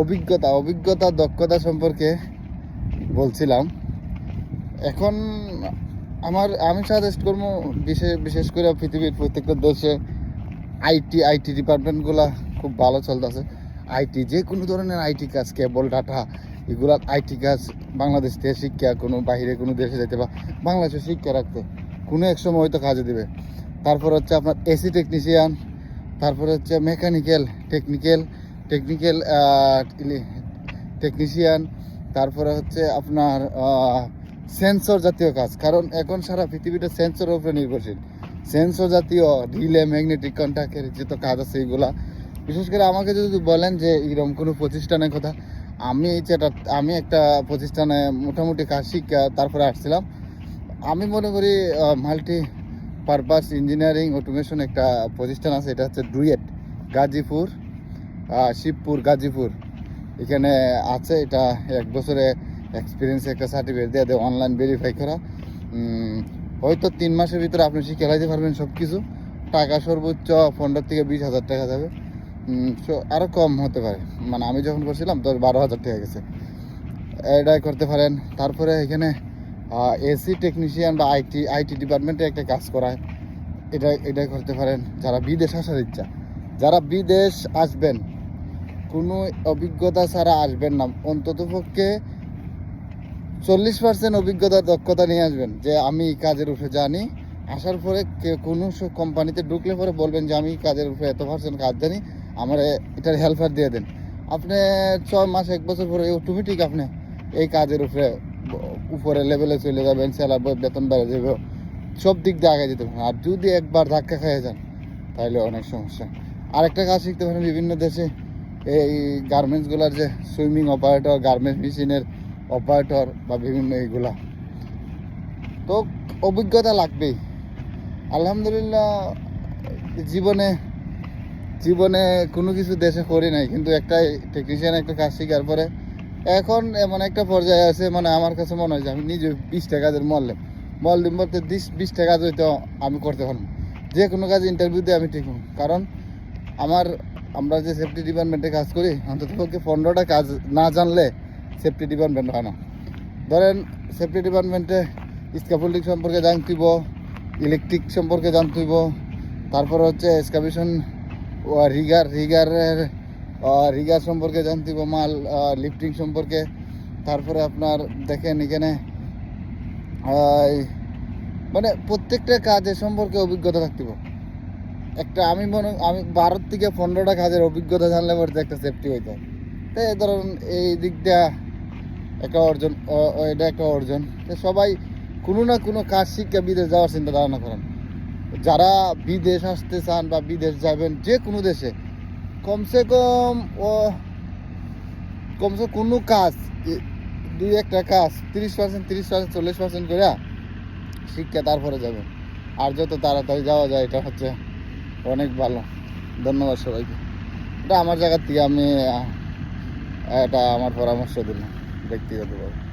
অভিজ্ঞতা অভিজ্ঞতা, দক্ষতা সম্পর্কে বলছিলাম। এখন আমার, আমি সাজেস্ট করব বিশেষ বিশেষ করে পৃথিবীর প্রত্যেকটা দেশে আইটি আইটি ডিপার্টমেন্টগুলা খুব ভালো চলতেছে। আইটি যে কোনো ধরনের আইটি কাজ কেবল ডাটা এগুলা আইটি কাজ বাংলাদেশ থেকে শিক্ষা, কোনো বাইরে কোনো দেশে যেতে বা বাংলাদেশে শিক্ষা রাখতে কোনো এক সময় হয়তো কাজে দেবে। তারপর হচ্ছে আপনার এসি টেকনিশিয়ান তারপর হচ্ছে মেকানিক্যাল টেকনিক্যাল টেকনিক্যাল টেকনিশিয়ান তারপরে হচ্ছে আপনার সেন্সর জাতীয় কাজ। কারণ এখন সারা পৃথিবীটা সেন্সরের উপরে নির্ভরশীল। সেন্সর জাতীয় রিলে ম্যাগনেটিক কন্ট্যাক্টের যত কাজ আছে এইগুলা বিশেষ করে আমাকে যদি বলেন যে এরকম কোনো প্রতিষ্ঠানের কথা, আমি যেটা আমি একটা প্রতিষ্ঠানে মোটামুটি কাজ শিক্ষা, তারপরে আসছিলাম। আমি মনে করি মাল্টি পারপাস ইঞ্জিনিয়ারিং অটোমেশন একটা প্রতিষ্ঠান আছে, এটা হচ্ছে ডুয়েট গাজীপুর। শিবপুর, গাজীপুর। এখানে আছে, এটা এক বছরে এক্সপিরিয়েন্স একটা সার্টিফিকেট দিয়ে দেয় অনলাইন ভেরিফাই করা। হয়তো তিন মাসের ভিতরে আপনি শিখে লাইতে পারবেন সব কিছু টাকা সর্বোচ্চ পনেরো থেকে বিশ হাজার টাকা যাবে। সো আরও কম হতে পারে। মানে আমি যখন করছিলাম দশ বারো হাজার টাকা গেছে। এটাই করতে পারেন। তারপরে এখানে এসি টেকনিশিয়ান বা আইটি আইটি ডিপার্টমেন্টে একটা কাজ করায়। এটা এটাই করতে পারেন। যারা বিদেশ আসার ইচ্ছা যারা বিদেশ আসবেন কোনো অভিজ্ঞতা ছাড়া আসবেন না। অন্তত পক্ষে চল্লিশ পার্সেন্ট অভিজ্ঞতা, দক্ষতা নিয়ে আসবেন যে আমি কাজের উপরে জানি। আসার পরে কোনো কোম্পানিতে ঢুকলে পরে বলবেন যে, আমি কাজের উপরে এত পার্সেন্ট কাজ জানি আমার এটার হেল্পার দিয়ে দেন। আপনি ছয় মাস, এক বছর পরে অটোমেটিক আপনি এই কাজের উপরে উপরে লেভেলে চলে যাবেন স্যালার বেতন বেড়ে যাবে, সব দিক দিয়ে আগে যেতে পারেন আর যদি একবার ধাক্কা খেয়ে যান তাহলে অনেক সমস্যা। আরেকটা কাজ শিখতে পারেন বিভিন্ন দেশে। এই গার্মেন্টসগুলোর যে সুইমিং অপারেটর গার্মেন্টস মেশিনের অপারেটর বা বিভিন্ন এইগুলা। তো অভিজ্ঞতা লাগবেই। আলহামদুলিল্লাহ, জীবনে জীবনে কোনো কিছু দেশে করি নাই, কিন্তু একটা টেকনিশিয়ান একটা কাজ শিখার পরে এখন এমন একটা পর্যায়ে আছে মানে আমার কাছে মনে হয় যে আমি নিজে বিশ টাকাদের মরলাম মরলিম বলতে বিশ বিশ টাকা হয়তো আমি করতে পারব যে কোনো কাজ ইন্টারভিউ দিয়ে আমি ঠিক। কারণ আমার আমরা যে সেফটি ডিপার্টমেন্টে কাজ করি, অন্তত পক্ষে পনেরোটা কাজ না জানলে সেফটি ডিপার্টমেন্ট হয় না। ধরেন সেফটি ডিপার্টমেন্টে স্কাফোল্ডিং সম্পর্কে জানতেইব ইলেকট্রিক সম্পর্কে জানতেইব তারপর হচ্ছে এক্সকাভেশন রিগার রিগারের রিগার সম্পর্কে জানতেইব মাল লিফটিং সম্পর্কে, তারপরে আপনার দেখেন এখানে মানে প্রত্যেকটা কাজের সম্পর্কে অভিজ্ঞতা থাকতেইব একটা আমি মনে, আমি ভারত থেকে পনেরোটা কাজের অভিজ্ঞতা জানলে পরে একটা সেফটি হইতো। তো এই ধরুন এই দিকটা একটা অর্জন এটা একটা অর্জন। তো সবাই কোনো না কোনো কাজ শিক্ষা বিদেশ যাওয়ার চিন্তা ধারণা করেন। যারা বিদেশ আসতে চান বা বিদেশ যাবেন যে কোনো দেশে, কমসে কম, ও, কমসে কোনো কাজ দুই একটা কাজ, তিরিশ পার্সেন্ট তিরিশ পার্সেন্ট চল্লিশ পার্সেন্ট করে শিক্ষা তারপরে যাবেন আর যত তাড়াতাড়ি যাওয়া যায় এটা হচ্ছে অনেক ভালো। ধন্যবাদ সবাইকে। এটা আমার জায়গার থেকে আমি এটা আমার পরামর্শ দিলাম ব্যক্তিগতভাবে।